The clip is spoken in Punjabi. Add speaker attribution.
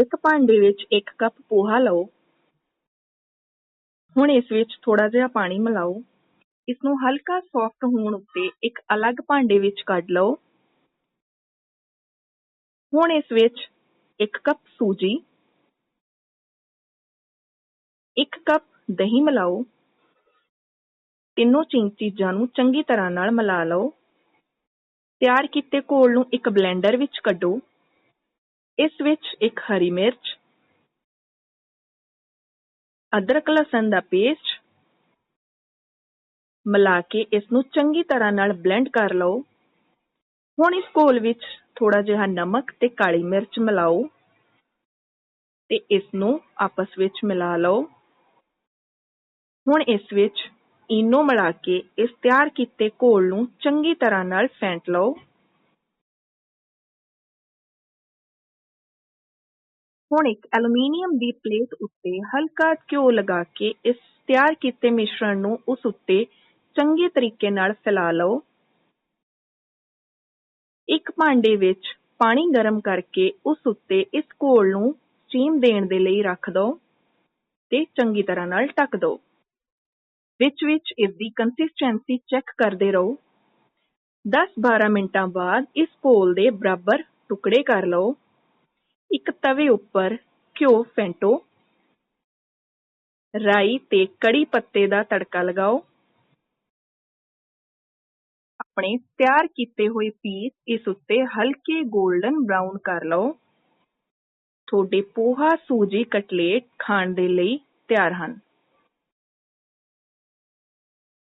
Speaker 1: ਇੱਕ ਭਾਂਡੇ ਵਿੱਚ ਇੱਕ ਕੱਪ ਪੋਹਾ ਲਓ। ਹੁਣ ਇਸ ਵਿੱਚ ਥੋੜਾ ਜਿਹਾ ਪਾਣੀ ਮਿਲਾਓ। ਇਸ ਨੂੰ ਹਲਕਾ ਸੌਫਟ ਹੋਣ ਉੱਤੇ ਇੱਕ ਅਲੱਗ ਭਾਂਡੇ ਵਿੱਚ ਕੱਢ ਲਓ। ਹੁਣ ਇਸ ਵਿੱਚ ਇੱਕ ਕੱਪ ਸੂਜੀ। ਇੱਕ ਕੱਪ ਦਹੀਂ ਮਿਲਾਓ। ਤਿੰਨੋਂ ਚੀਜ਼ਾਂ ਨੂੰ ਚੰਗੀ ਤਰ੍ਹਾਂ ਨਾਲ ਮਿਲਾ ਲਓ। ਤਿਆਰ ਕੀਤੇ ਘੋਲ ਨੂੰ ਇੱਕ ਬਲੈਂਡਰ ਵਿੱਚ ਕੱਢੋ। ਇਸ ਵਿੱਚ ਇੱਕ ਹਰੀ ਮਿਰਚ, ਅਦਰਕ ਲਸਣ ਦਾ ਪੇਸਟ ਮਿਲਾ ਕੇ ਇਸ ਨੂੰ ਚੰਗੀ ਤਰ੍ਹਾਂ ਨਾਲ ਬਲੈਂਡ ਕਰ ਲਓ। ਹੁਣ ਇਸ ਘੋਲ ਵਿੱਚ ਥੋੜਾ ਜਿਹਾ ਨਮਕ ਤੇ ਕਾਲੀ ਮਿਰਚ ਮਿਲਾਓ ਤੇ ਇਸ ਨੂੰ ਆਪਸ ਵਿੱਚ ਮਿਲਾ ਲਓ। ਹੁਣ ਇਸ ਵਿੱਚ ਇਨੋ ਮਿਲਾ ਕੇ ਇਸ ਤਿਆਰ ਕੀਤੇ ਘੋਲ ਨੂੰ ਚੰਗੀ ਤਰ੍ਹਾਂ ਨਾਲ ਫੈਂਟ ਲਓ। ਹੁਣ ਇੱਕ ਐਲੂਮੀਨੀਅਮ ਦੀ ਪਲੇਟ ਉੱਤੇ ਹਲਕਾ ਘਿਓ ਲਗਾ ਕੇ ਇਸ ਤਿਆਰ ਕੀਤੇ ਮਿਸ਼ਰਣ ਨੂੰ ਉਸ ਉੱਤੇ ਚੰਗੇ ਤਰੀਕੇ ਨਾਲ ਫੈਲਾ ਲਓ। ਇੱਕ ਭਾਂਡੇ ਵਿੱਚ ਪਾਣੀ ਗਰਮ ਕਰਕੇ ਉਸ ਉੱਤੇ ਇਸ ਘੋਲ ਨੂੰ ਸਟੀਮ ਦੇਣ ਦੇ ਲਈ ਰੱਖ ਦਿਓ ਤੇ ਚੰਗੀ ਤਰ੍ਹਾਂ ਨਾਲ ਢੱਕ ਦਿਓ ਵਿੱਚ ਵਿੱਚ ਇਸ ਦੀ ਕੰਸਿਸਟੈਂਸੀ ਚੈੱਕ ਕਰਦੇ ਰਹੋ। 10-12 ਮਿੰਟਾਂ ਬਾਅਦ ਇਸ ਘੋਲ ਦੇ ਬਰਾਬਰ ਟੁਕੜੇ ਕਰ ਲਓ। ਇੱਕ ਤਵੇ ਉੱਪਰ ਘਿਓ, ਫੈਂਟੋ, ਰਾਈ ਤੇ ਕੜੀ ਪੱਤੇ ਦਾ ਤੜਕਾ ਲਗਾਓ। ਆਪਣੇ ਤਿਆਰ ਕੀਤੇ ਹੋਏ ਪੀਸ ਇਸ ਉੱਤੇ ਹਲਕੇ 골ਡਨ ਬ੍ਰਾਊਨ ਕਰ ਲਓ। ਤੁਹਾਡੇ ਪੋਹਾ ਸੂਜੀ ਕਟਲੇਟ ਖਾਣ ਦੇ ਲਈ ਤਿਆਰ ਹਨ।